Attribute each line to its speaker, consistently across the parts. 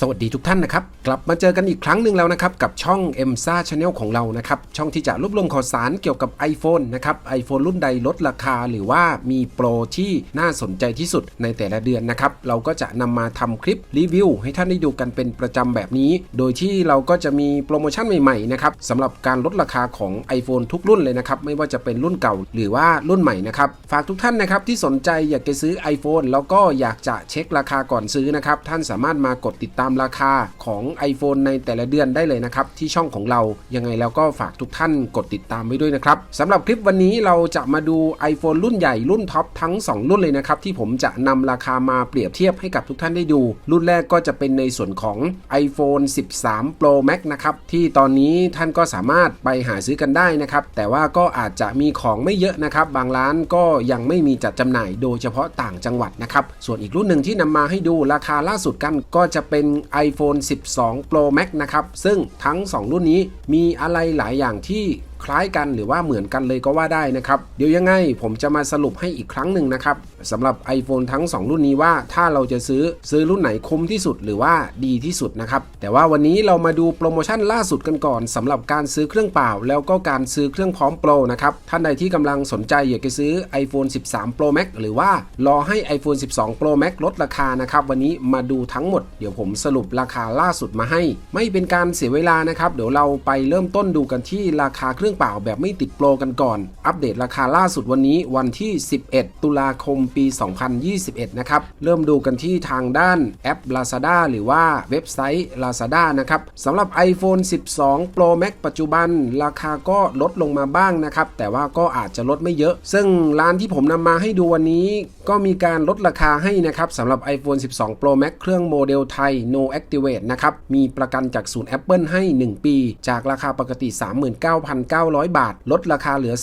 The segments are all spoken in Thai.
Speaker 1: สวัสดีทุกท่านนะครับ กลับมาเจอกันอีกครั้งหนึ่งแล้วนะครับ กับช่อง m s a Channel ของเรานะครับ ช่องที่จะรวบรวมข่าวสารเกี่ยวกับ iPhone นะครับ iPhone รุ่นใดลดราคาหรือว่ามีโปรที่น่าสนใจที่สุดในแต่ละเดือนนะครับ เราก็จะนำมาทำคลิปรีวิวให้ท่านได้ดูกันเป็นประจำแบบนี้ โดยที่เราก็จะมีโปรโมชั่นใหม่ๆนะครับสำหรับการลดราคาของ iPhone ทุกรุ่นเลยนะครับไม่ว่าจะเป็นรุ่นเก่าหรือว่ารุ่นใหม่นะครับฝากทุกท่านนะครับที่สนใจอยากจะซื้อ iPhone แล้วก็อยากจะเช็คราคาก่อนซื้อนะครับท่านสามารถมากดติดตามราคาของ iPhone ในแต่ละเดือนได้เลยนะครับที่ช่องของเรายังไงแล้วก็ฝากทุกท่านกดติดตามไว้ด้วยนะครับสำหรับคลิปวันนี้เราจะมาดู iPhone รุ่นใหญ่รุ่นท็อปทั้ง 2 รุ่นเลยนะครับที่ผมจะนำราคามาเปรียบเทียบให้กับทุกท่านได้ดู รุ่นแรกก็จะเป็นในส่วนของ iPhone 13 Pro Max นะครับที่ตอนนี้ท่านก็สามารถไปหาซื้อกันได้นะครับแต่ว่าก็อาจจะมีของไม่เยอะนะครับบางร้านก็ยังไม่มีจัดจำหน่ายโดยเฉพาะต่างจังหวัดนะครับส่วนอีกรุ่นหนึ่งที่นำมาให้ดูราคาล่าสุดกันก็จะเป็น iPhone 12 Pro Max นะครับ ซึ่งทั้ง 2 รุ่นนี้มีอะไรหลายอย่างที่คล้ายกันหรือว่าเหมือนกันเลยก็ว่าได้นะครับ เดี๋ยวยังไงผมจะมาสรุปให้อีกครั้งหนึ่งนะครับสำหรับ iPhone ทั้ง 2 รุ่นนี้ว่าถ้าเราจะซื้อซื้อรุ่นไหนคุ้มที่สุดหรือว่าดีที่สุดนะครับ แต่ว่าวันนี้เรามาดูโปรโมชั่นล่าสุดกันก่อนสำหรับการซื้อเครื่องเปล่า แล้วก็การซื้อเครื่องพร้อมโปรนะครับท่านใดที่กำลังสนใจอยากจะซื้อ iPhone 13 Pro Max หรือว่ารอให้ iPhone 12 Pro Max ลดราคานะครับวันนี้มาดูทั้งหมดเดี๋ยวผมสรุปราคาล่าสุดมาให้ ไม่เป็นการเสียเวลานะครับเดี๋ยวเราไปเริ่มต้นดูกันที่ราคาเครื่องเปล่าแบบไม่ติดโปรกันก่อน อัปเดตราคาล่าสุดวันนี้วันที่ 11 ตุลาคมปี 2021 นะครับ เริ่มดูกันที่ทางด้านแอป Lazada หรือว่าเว็บไซต์ Lazada นะครับสำหรับ iPhone 12 Pro Max ปัจจุบัน ราคาก็ลดลงมาบ้างนะครับ แต่ว่าก็อาจจะลดไม่เยอะ ซึ่งร้านที่ผมนำมาให้ดูวันนี้ ก็มีการลดราคาให้นะครับสำหรับ iPhone 12 Pro Max เครื่องโมเดลไทย No Activate นะครับ มีประกันจากศูนย์ Apple ให้ 1 ปี จากราคาปกติ 39,900บาท ลดราคาเหลือ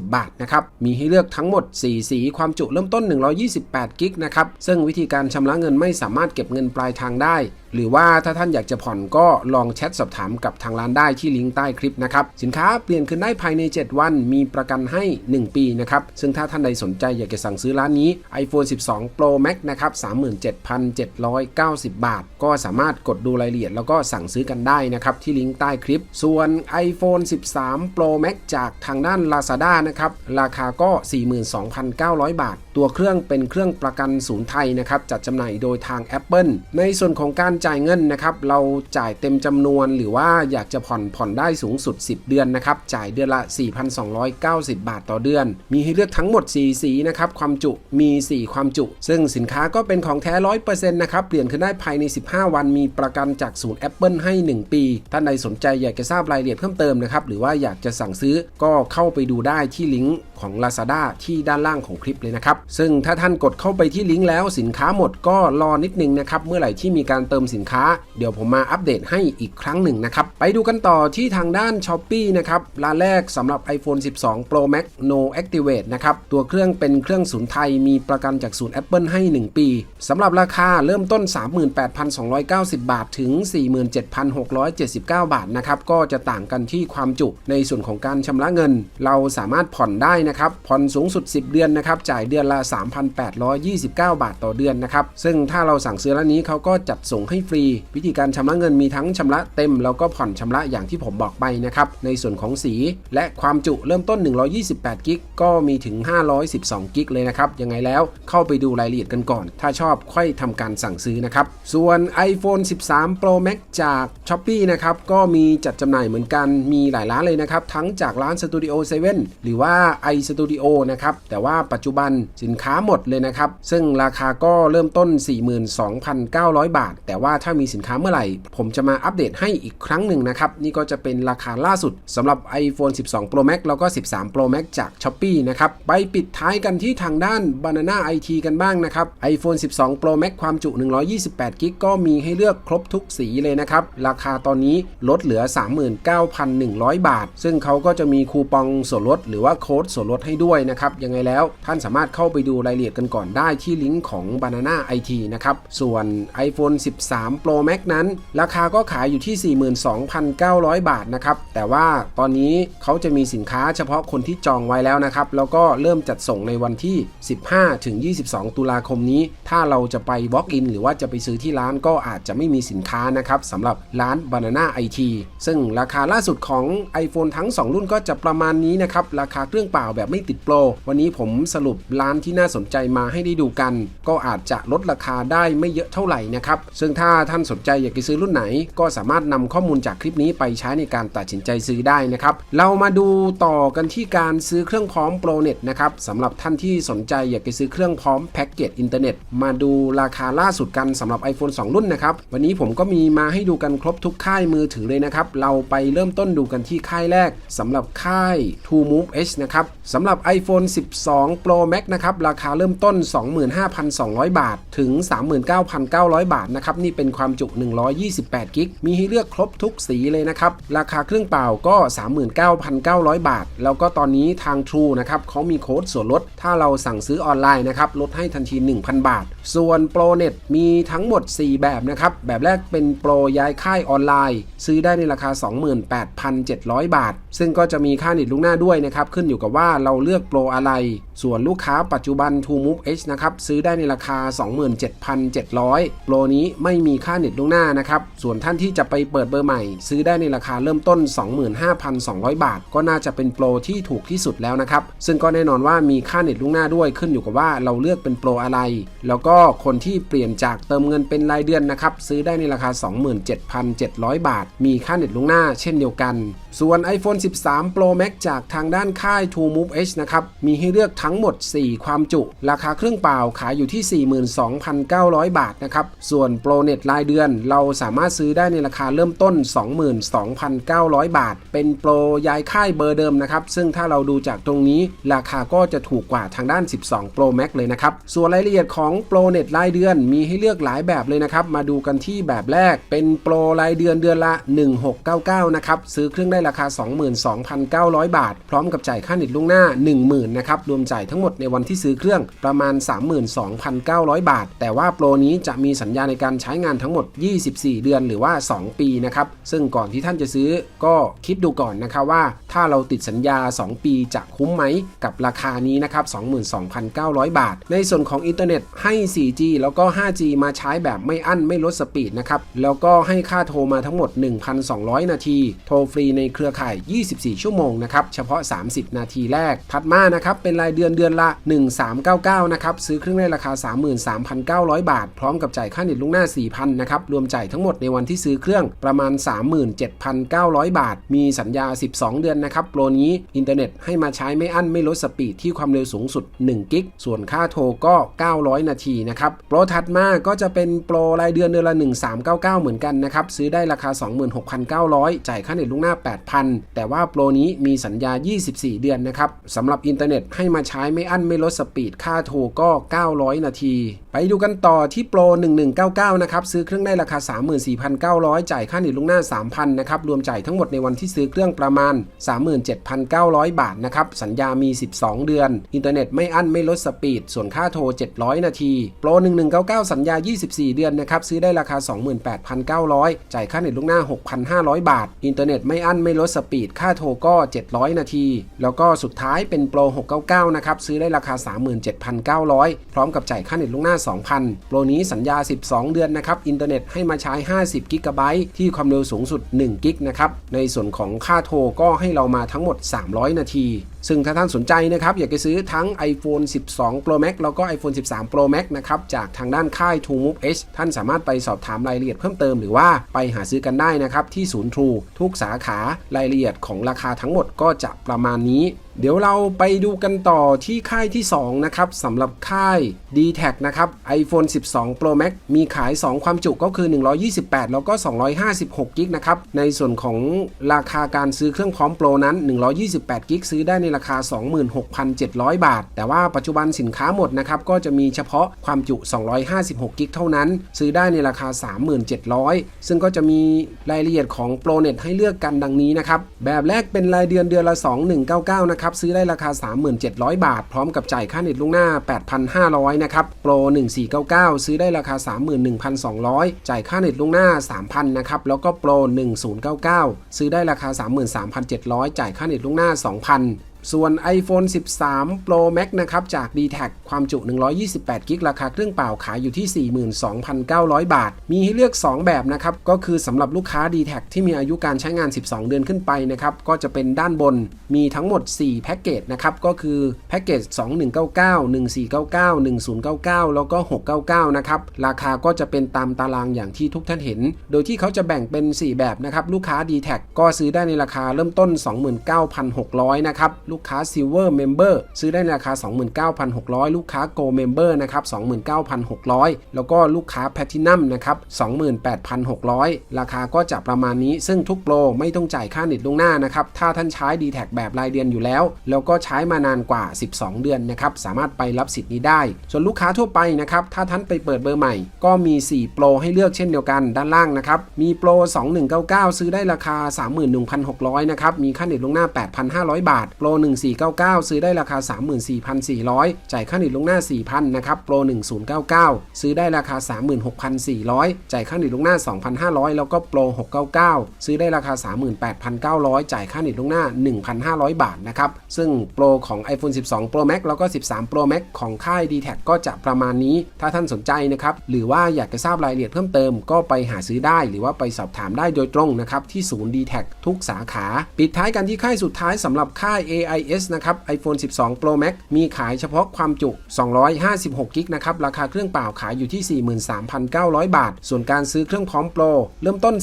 Speaker 1: 37,790 บาทนะครับ มีให้เลือกทั้งหมด 4 สีความจุเริ่มต้น 128 กิกนะครับ ซึ่งวิธีการชำระเงินไม่สามารถเก็บเงินปลายทางได้ หรือว่าถ้าท่านอยากจะผ่อนก็ลองแชทสอบถามกับทางร้านได้ที่ลิงก์ใต้คลิปนะครับ สินค้าเปลี่ยนคืนได้ภายใน 7 วัน มีประกันให้ 1 ปีนะครับ ซึ่งถ้าท่านใดสนใจอยากจะสั่งซื้อร้านนี้ iPhone 12 Pro Max นะครับ 37,790 บาท ก็สามารถกดดูรายละเอียดแล้วก็สั่งซื้อกันได้นะครับที่ลิงก์ใต้คลิป ส่วน iPhone 13 Pro Max จากทางด้าน Lazada นะครับ ราคาก็ 42,900 บาท ตัวเครื่องเป็นเครื่องประกันศูนย์ไทยนะครับจัดจำหน่ายโดยทาง Apple ในส่วนของการจ่ายเงินนะครับเราจ่ายเต็มจำนวนหรือว่าอยากจะผ่อนผ่อนได้สูงสุด 10 เดือนนะครับจ่ายเดือนละ 4,290 บาทต่อเดือน มีให้เลือกทั้งหมด 4 สีนะครับความจุมี 4 ความจุ ซึ่งสินค้าก็เป็นของแท้ 100%นะครับเปลี่ยนขึ้นได้ภายใน 15 วัน มีประกันจากศูนย์ Apple ให้ 1 ปี ท่านใดสนใจอยากจะทราบรายละเอียดเพิ่มเติมนะครับหรือว่าอยากจะสั่งซื้อก็เข้าไปดูได้ที่ลิงก์ของ Lazada ที่ด้านล่างของคลิปเลยนะครับซึ่งถ้าท่านกดเข้าไปที่ลิงก์แล้วสินค้าหมดก็รอนิดนึงนะครับ เมื่อไหร่ที่มีการเติมสินค้า เดี๋ยวผมมาอัปเดตให้อีกครั้งหนึ่งนะครับ ไปดูกันต่อที่ทางด้าน s h อ p e e นะครับร้านแรกสำหรับ iPhone 12 Pro Max No Activate นะครับ ตัวเครื่องเป็นเครื่องศูนย์ไทยมีประกันจากศูนย์ Apple ให้ 1 ปีสำหรับราคาเริ่มต้น 38,290 บาทถึง 47,679 บาทนะครับก็จะต่างกันที่ความจุในส่วนของการชำระเงิน เราสามารถผ่อนได้นะครับผ่อนสูงสุด 10 เดือนนะครับจ่ายเดือนละ3,829 บาทต่อเดือนนะครับ ซึ่งถ้าเราสั่งซื้อร้านนี้เขาก็จัดส่งให้ฟรี วิธีการชำระเงินมีทั้งชำระเต็ม แล้วก็ผ่อนชำระอย่างที่ผมบอกไปนะครับ ในส่วนของสีและความจุเริ่มต้น 128 กิก ก็มีถึง 512 กิกเลยนะครับ ยังไงแล้วเข้าไปดูรายละเอียดกันก่อน ถ้าชอบค่อยทำการสั่งซื้อนะครับ ส่วน iPhone 13 Pro Max จาก s h อ p e e นะครับ ก็มีจัดจำหน่ายเหมือนกัน มีหลายร้านเลยนะครับ ทั้งจากร้าน Studio 7 หรือว่า iStudio นะครับ แต่ว่าปัจจุบันสินค้าหมดเลยนะครับ ซึ่งราคาก็เริ่มต้น 42,900 บาท แต่ว่าถ้ามีสินค้าเมื่อไหร่ ผมจะมาอัปเดตให้อีกครั้งหนึ่งนะครับ นี่ก็จะเป็นราคาล่าสุดสำหรับ iPhone 12 Pro Max แล้วก็ 13 Pro Max จาก s h อ p e e นะครับ ไปปิดท้ายกันที่ทางด้าน Banana IT กันบ้างนะครับ iPhone 12 Pro Max ความจุ 128 กิกก็มีให้เลือกครบทุกสีเลยนะครับ ราคาตอนนี้ลดเหลือ 39,100 บาท ซึ่งเขาก็จะมีคูปองส่วนลดหรือว่าโค้ดส่วนลดให้ด้วยนะครับยังไงแล้วท่านสามารถเข้าไปดูรายละเอียดกันก่อนได้ที่ลิงก์ของ Banana IT นะครับ ส่วน iPhone 13 Pro Max นั้น ราคาก็ขายอยู่ที่ 42,900 บาทนะครับ แต่ว่าตอนนี้เขาจะมีสินค้าเฉพาะคนที่จองไว้แล้วนะครับ แล้วก็เริ่มจัดส่งในวันที่ 15 ถึง 22 ตุลาคมนี้ ถ้าเราจะไป Walk in หรือว่าจะไปซื้อที่ร้านก็อาจจะไม่มีสินค้านะครับสำหรับร้าน Banana IT ซึ่งราคาล่าสุดของ iPhone ทั้ง 2 รุ่นก็จะประมาณนี้นะครับ ราคาเครื่องเปล่าแบบไม่ติดโปร วันนี้ผมสรุปร้านที่น่าสนใจมาให้ได้ดูกัน ก็อาจจะลดราคาได้ไม่เยอะเท่าไหร่นะครับ ซึ่งถ้าท่านสนใจอยากจะซื้อรุ่นไหน ก็สามารถนำข้อมูลจากคลิปนี้ไปใช้ในการตัดสินใจซื้อได้นะครับ เรามาดูต่อกันที่การซื้อเครื่องพร้อมโปรเน็ตนะครับสำหรับท่านที่สนใจอยากจะซื้อเครื่องพร้อมแพ็กเกจอินเทอร์เน็ตมาดูราคาล่าสุดกันสำหรับ iPhone 2 รุ่นนะครับ วันนี้ผมก็มีมาให้ดูกันครบทุกค่ายมือถือเลยนะครับ เราไปเริ่มต้นดูกันที่ค่ายแรกสำหรับค่าย True Move H นะครับสำหรับ iPhone 12 Pro Max นะครับราคาเริ่มต้น 25,200 บาท ถึง 39,900 บาทนะครับนี่เป็นความจุ 128 กิก มีให้เลือกครบทุกสีเลยนะครับ ราคาเครื่องเปล่าก็ 39,900 บาท แล้วก็ตอนนี้ทาง True นะครับเขามีโค้ดส่วนลด ถ้าเราสั่งซื้อออนไลน์นะครับลดให้ทันที 1,000 บาท ส่วน Pro Net มีทั้งหมด 4 แบบนะครับ แบบแรกเป็นโปรย้ายค่ายออนไลน์ ซื้อได้ในราคา 28,700 บาทซึ่งก็จะมีค่าเน็ตลูกหน้าด้วยนะครับ ขึ้นอยู่กับว่าเราเลือกโปรอะไร ส่วนลูกค้าปัจจุบัน True Move H นะครับ ซื้อได้ในราคา 27,700 โปรนี้ไม่มีค่าเน็ตล่วงหน้านะครับ ส่วนท่านที่จะไปเปิดเบอร์ใหม่ ซื้อได้ในราคาเริ่มต้น 25,200 บาท ก็น่าจะเป็นโปรที่ถูกที่สุดแล้วนะครับ ซึ่งก็แน่นอนว่ามีค่าเน็ตล่วงหน้าด้วย ขึ้นอยู่กับว่าเราเลือกเป็นโปรอะไร แล้วก็คนที่เปลี่ยนจากเติมเงินเป็นรายเดือนนะครับ ซื้อได้ในราคา 27,700 บาท มีค่าเน็ตล่วงหน้า เช่นเดียวกัน ส่วน iPhone 13 Pro Max จากทางด้านค่าย True Move H นะครับ มีให้เลือกทั้งหมด 4 ความจุ ราคาเครื่องเปล่าขายอยู่ที่ 42,900 บาทนะครับ ส่วน Pro Net รายเดือนเราสามารถซื้อได้ในราคาเริ่มต้น 22,900 บาท เป็นโปรย้ายค่ายเบอร์เดิมนะครับ ซึ่งถ้าเราดูจากตรงนี้ราคาก็จะถูกกว่าทางด้าน 12 Pro Max เลยนะครับ ส่วนรายละเอียดของ Pro Net รายเดือนมีให้เลือกหลายแบบเลยนะครับ มาดูกันที่แบบแรกเป็นโปรรายเดือนเดือนละ 1699 นะครับ ซื้อเครื่องได้ราคา 2 0 0 0 22,900 บาท พร้อมกับจ่ายค่าเน็ตล่วงหน้า 10,000นะครับรวมจ่ายทั้งหมดในวันที่ซื้อเครื่องประมาณ 32,900 บาท แต่ว่าโปรนี้จะมีสัญญาในการใช้งานทั้งหมด 24 เดือนหรือว่า 2 ปีนะครับซึ่งก่อนที่ท่านจะซื้อก็คิดดูก่อนนะครับว่า ถ้าเราติดสัญญา 2 ปีจะคุ้มไหมกับราคานี้นะครับ22,900 บาท ในส่วนของอินเทอร์เน็ตให้ 4G แล้วก็ 5G มาใช้แบบไม่อั้นไม่ลดสปีดนะครับแล้วก็ให้ค่าโทรมาทั้งหมด 1,200 นาที โทรฟรีในเครือข่าย24 ชั่วโมงนะครับ เฉพาะ 30 นาทีแรก ถัดมานะครับ เป็นรายเดือนเดือนละ 1399 นะครับ ซื้อเครื่องได้ราคา 33,900 บาท พร้อมกับจ่ายค่าเน็ตล่วงหน้า 4,000 นะครับ รวมจ่ายทั้งหมดในวันที่ซื้อเครื่องประมาณ 37,900 บาท มีสัญญา 12 เดือนนะครับ โปรนี้อินเทอร์เน็ตให้มาใช้ไม่อั้นไม่ลดสปีดที่ความเร็วสูงสุด 1 กิก ส่วนค่าโทรก็ 900 นาทีนะครับ โปรถัดมาก็จะเป็นโปรรายเดือนเดือนละ 1399 เหมือนกันนะครับ ซื้อได้ราคา 26,900 จ่ายค่าเน็ตล่วงหน้า 8,000 แต่ว่าโปรนี้มีสัญญา 24 เดือนนะครับสำหรับอินเทอร์เน็ตให้มาใช้ไม่อั้นไม่ลดสปีดค่าโทรก็ 900 นาที ไปดูกันต่อที่โปร 1199 นะครับ ซื้อเครื่องได้ราคา 34,900 จ่ายค่าเน็ตล่วงหน้า 3,000 นะครับ รวมจ่ายทั้งหมดในวันที่ซื้อเครื่องประมาณ 37,900 บาทนะครับ สัญญามี 12 เดือน อินเทอร์เน็ตไม่อั้นไม่ลดสปีด ส่วนค่าโทร 700 นาที โปร 1199 สัญญา 24 เดือนนะครับ ซื้อได้ราคา 28,900 จ่ายค่าเน็ตล่วงหน้า 6,500 บาท อินเทอร์เน็ตไม่อั้นไม่ลดสปีดค่าโทรก็ 700 นาที แล้วก็สุดท้ายเป็นโปร 699 นะครับ ซื้อได้ราคา 37,900 พร้อมกับจ่ายค่าเน็ตล่วงหน้า 2,000 โปรนี้สัญญา 12 เดือนนะครับ อินเทอร์เน็ตให้มาใช้ 50 กิกะไบต์ที่ความเร็วสูงสุด 1 กิกนะครับ ในส่วนของค่าโทรก็ให้เรามาทั้งหมด 300 นาทีซึ่งถ้าท่านสนใจนะครับ อยากจะซื้อทั้ง iPhone 12 Pro Max แล้วก็ iPhone 13 Pro Max นะครับ จากทางด้านค่าย True Move H ท่านสามารถไปสอบถามรายละเอียดเพิ่มเติมหรือว่าไปหาซื้อกันได้นะครับ ที่ศูนย์ True ทุกสาขารายละเอียดของราคาทั้งหมดก็จะประมาณนี้ เดี๋ยวเราไปดูกันต่อที่ค่ายที่ 2 นะครับสำหรับค่าย d t แทนะครับ iPhone 12 Pro Max มีขาย 2 ความจุก็คือ 128 แล้วก็ 256กิกนะครับ ในส่วนของราคาการซื้อเครื่องพร้อมโปรนั้น 128กิกซื้อได้ในราคา 26,700 บาท แต่ว่าปัจจุบันสินค้าหมดนะครับ ก็จะมีเฉพาะความจุ 256กิกเท่านั้น ซื้อได้ในราคา 37,000 ซึ่งก็จะมีรายละเอียดของโปรเน็ตให้เลือกกันดังนี้นะครับแบบแรกเป็นรายเดือนเดือนละ2199 นะครับับซื้อได้ราคา 37,000 บาท พร้อมกับจ่ายค่าเน็ตล่วงหน้า 8,500 นะครับโปร 1499 ซื้อได้ราคา 31,200 จ่ายค่าเน็ตล่วงหน้า 3,000 นะครับ แล้วก็โปร 1099 ซื้อได้ราคา 33,700 จ่ายค่าเน็ตล่วงหน้า 2,000 ส่วน iPhone 13 Pro Max นะครับ จาก d t แทความจุ 128 กิก ราคาเครื่องเปล่าขายอยู่ที่ 42,900 บาท มีให้เลือก 2 แบบนะครับ ก็คือสำหรับลูกค้า d t แทที่มีอายุการใช้งาน 12 เดือนขึ้นไปนะครับ ก็จะเป็นด้านบน มีทั้งหมด 4 แพ็กเกจนะครับ ก็คือแพ็กเกจ 2199 1499 1099 แล้วก็ 699 นะครับ ราคาก็จะเป็นตามตารางอย่างที่ทุกท่านเห็น โดยที่เขาจะแบ่งเป็น 4 แบบนะครับ ลูกค้า d t แทก็ซื้อได้ในราคาเริ่มต้น 29,600 นะครับลูกค้า Silver Member ซื้อได้ในราคา 29,600 ลูกค้า Gold Member นะครับ 29,600 แล้วก็ลูกค้า Platinum นะครับ 28,600 ราคาก็จะประมาณนี้ ซึ่งทุกโปรไม่ต้องจ่ายค่าเน็ตล่วงหน้านะครับ ถ้าท่านใช้ d t แทแบบรายเดือนอยู่แล้ว แล้วก็ใช้มานานกว่า 12 เดือนนะครับ สามารถไปรับสิทธิ์นี้ได้ ส่วนลูกค้าทั่วไปนะครับ ถ้าท่านไปเปิดเบอร์ใหม่ ก็มี 4 โปรให้เลือกเช่นเดียวกันด้านล่างนะครับ มีโปร 2199 ซื้อได้ราคา 31,600 นะครับ มีค่าเน็ตล่วงหน้า 8,500 บาท โปร1499 ซื้อได้ราคา 34,400 จ่ายค่าเน็ตล่วงหน้า 4,000 นะครับโปร 1099 ซื้อได้ราคา 36,400 จ่ายค่าเน็ตล่วงหน้า 2,500 แล้วก็โปร 699 ซื้อได้ราคา 38,900 จ่ายค่าเน็ตล่วงหน้า 1,500 บาทนะครับซึ่งโปรของ iPhone 12 Pro Max แล้วก็ 13 Pro Max ของค่าย d t แทก็จะประมาณนี้ ถ้าท่านสนใจนะครับ หรือว่าอยากจะทราบรายละเอียดเพิ่มเติม ก็ไปหาซื้อได้ หรือว่าไปสอบถามได้โดยตรงนะครับ ที่ศูนย์ d t แททุกสาขา ปิดท้ายกันที่ค่ายสุดท้ายสำหรับค่าย AI AIS นะครับ iPhone 12 Pro Max มีขายเฉพาะความจุ 256กิกนะครับ ราคาเครื่องเปล่าขายอยู่ที่ 43,900 บาท ส่วนการซื้อเครื่องพร้อมโปร เริ่มต้น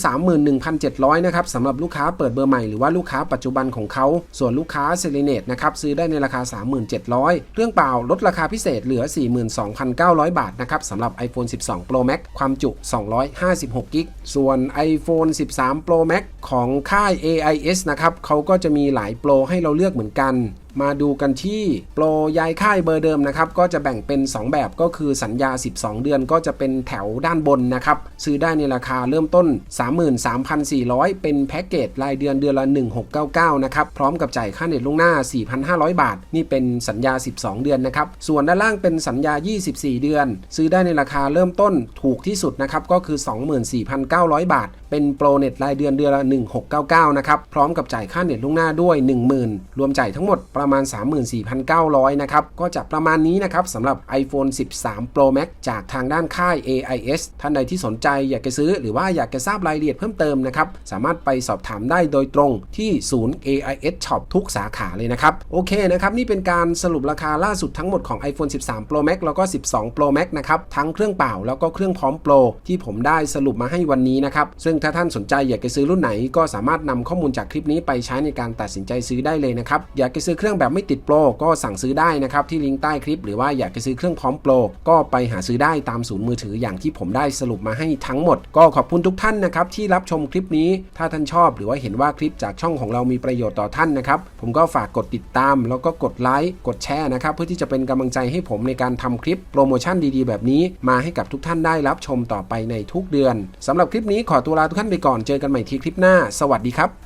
Speaker 1: 31,700 นะครับสำหรับลูกค้าเปิดเบอร์ใหม่หรือว่าลูกค้าปัจจุบันของเขา ส่วนลูกค้าเซเลเนตนะครับ ซื้อได้ในราคา 37,000 เครื่องเปล่าลดราคาพิเศษเหลือ 42,900 บาทนะครับสำหรับ iPhone 12 Pro Max ความจุ 256กิกส่วน iPhone 13 Pro Max ของค่าย AIS นะครับเขาก็จะมีหลายโปรให้เราเลือกเหมือนกัน มาดูกันที่โปรย้ายค่ายเบอร์เดิมนะครับก็จะแบ่งเป็น 2 แบบก็คือสัญญา 12 เดือนก็จะเป็นแถวด้านบนนะครับซื้อได้ในราคาเริ่มต้น 33,400 เป็นแพ็กเกจรายเดือนเดือนละ 1699 นะครับพร้อมกับจ่ายค่าเน็ตล่วงหน้า 4,500 บาท นี่เป็นสัญญา 12 เดือนนะครับส่วนด้านล่างเป็นสัญญา 24 เดือน ซื้อได้ในราคาเริ่มต้นถูกที่สุดนะครับก็คือ 24,900 บาท เป็นโปรเน็ตรายเดือนเดือนละ 1699 นะครับพร้อมกับจ่ายค่าเน็ตล่วงหน้าด้วย 10,000 รวมจ่ายทั้งหมดประประมาณ 34,900 นะครับ ก็จะประมาณนี้นะครับสำหรับ iPhone 13 Pro Max จากทางด้านค่าย AIS ท่านใดที่สนใจอยากจะซื้อหรือว่าอยากจะทราบรายละเอียดเพิ่มเติมนะครับ สามารถไปสอบถามได้โดยตรงที่ศูนย์ AIS Shop ทุกสาขาเลยนะครับ โอเคนะครับ นี่เป็นการสรุปราคาล่าสุดทั้งหมดของ iPhone 13 Pro Max แล้วก็ 12 Pro Max นะครับ ทั้งเครื่องเปล่าแล้วก็เครื่องพร้อมโปรที่ผมได้สรุปมาให้วันนี้นะครับ ซึ่งถ้าท่านสนใจอยากจะซื้อรุ่นไหน ก็สามารถนำข้อมูลจากคลิปนี้ไปใช้ในการตัดสินใจซื้อได้เลยนะครับอยากจะซื้อเครื่องแบบไม่ติดโปรก็สั่งซื้อได้นะครับที่ลิงก์ใต้คลิป หรือว่าอยากจะซื้อเครื่องพร้อมโปรก็ไปหาซื้อได้ตามศูนย์มือถืออย่างที่ผมได้สรุปมาให้ทั้งหมด ก็ขอบคุณทุกท่านนะครับที่รับชมคลิปนี้ ถ้าท่านชอบหรือว่าเห็นว่าคลิปจากช่องของเรามีประโยชน์ต่อท่านนะครับผมก็ฝากกดติดตาม แล้วก็กดไลค์กดแชร์นะครับเพื่อที่จะเป็นกำลังใจให้ผมในการทำคลิปโปรโมชั่นดีๆ แบบนี้ มาให้กับทุกท่านได้รับชมต่อไปในทุกเดือนสำหรับคลิปนี้ขอตัวลาทุกท่านไปก่อนเจอกันใหม่ที่คลิปหน้า สวัสดีครับ